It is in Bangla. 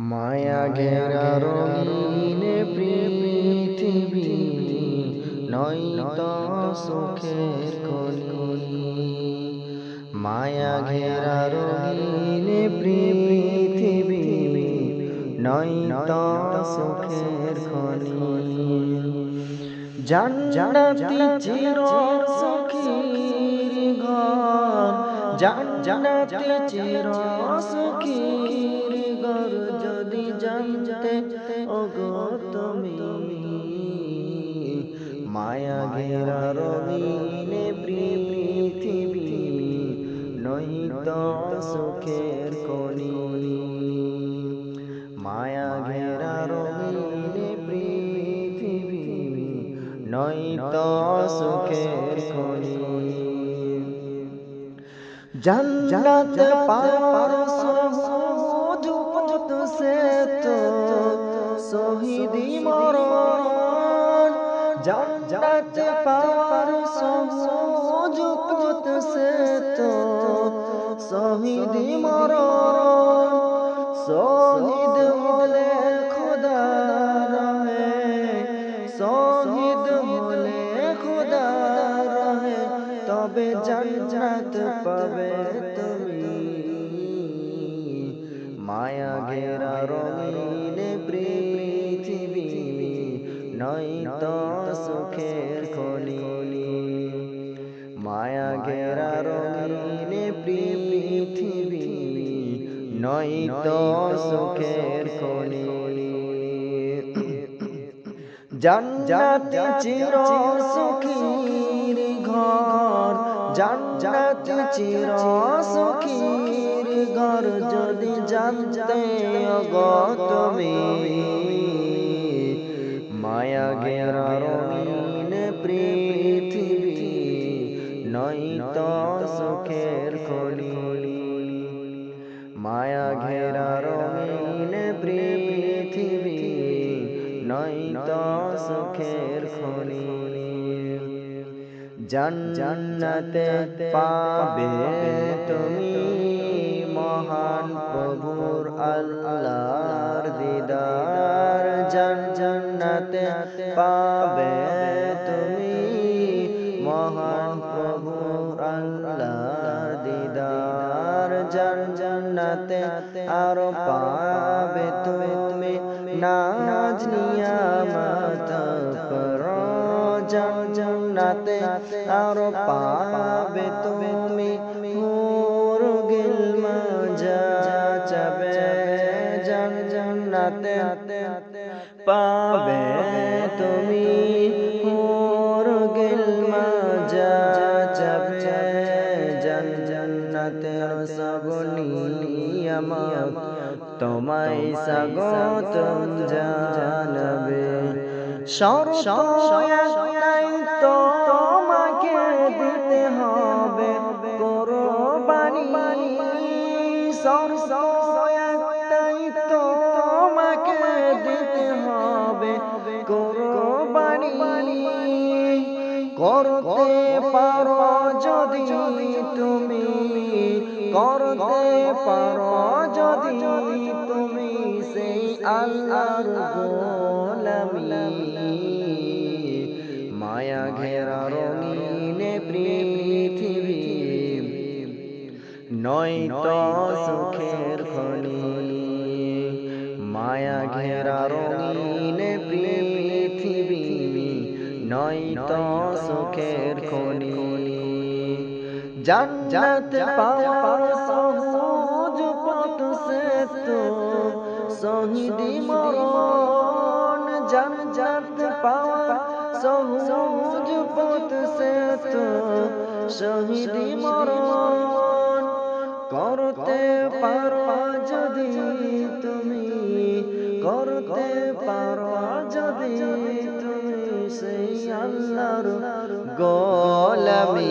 মায়া ঘেরা রঙিন পৃথিবী নয়তো সুখের খনি। মায়া ঘেরা রঙিন পৃথিবী নয়তো সুখের খনি। জান্নাতি চির ঘর জান্নাতি চির সুখীর ঘর যদি জানতে, ওগো তুমি মায়া ঘেরা রঙিনে পৃথিবী, নহিত সুখের কনি মায়া ঘেরা রঙিনে পৃথিবী, নহিত সুখের কনি জন্নত পার সহজ পথ সে তো শহীদি মরণ। জন্নত পার সহজ পথ সে তো শহীদি মরণ। শহীদ হলে খোদা রহে। শহীদ হলে খোদা রহে। তবে জান্নাত পাবে তুমি। মায়া ঘেরা রঙিন পৃথিবী, নয়তো সুখের খনি। মায়া ঘেরা রঙিন পৃথিবী, নয়তো সুখের খনি। জান্নাতি চির সুখীর ঘর জান্নাতি চির সুখীর ঘর যদি জানতে অগো তুমি মায়া গেরা রঙিন পৃথিবী নয়তো সুখের খনি। মায়া ঘেরা রঙিন পৃথিবী নয়তো সুখের খনি। জান্নাতে পাবে তুমি মহান প্রভুর আল্লাহর দিদার। জান্নাতে পাবে তুমি মহান প্রভুর আল্লাহর দিদার। জান্নাতে আরও পাবে তুমি নাজ নিয়ামত পর। জান্নাতে আরও পাবে তুমি। হুর গিল মজা যাবে জান্নাতে। পাবে তুমি। হুর গিল মজা যাবে জান্নাতে। সব নিয়ামত তোমায় স্বাগত জানাবে। সরসাই সরসাই তো তোমাকে দিতে হবে। কোরবানি করতে পারো যদি তুমি, করতে পারো যদি তুমি সেই আল্লাহর গোলামি। নয়তো সুখের খনি। মায়া ঘেরা রঙিনে পৃথিবী, নয়তো সুখের খনি। জান্নাত পাওয়ার সহজ পথ সে তো শহীদি মরণ জান্নাত পাওয়ার সহজ পথ সে তো শহীদি মরণ করতে পারো যদি তুমি করতে পারো যদি তুমি সেই আল্লাহর গোলামি।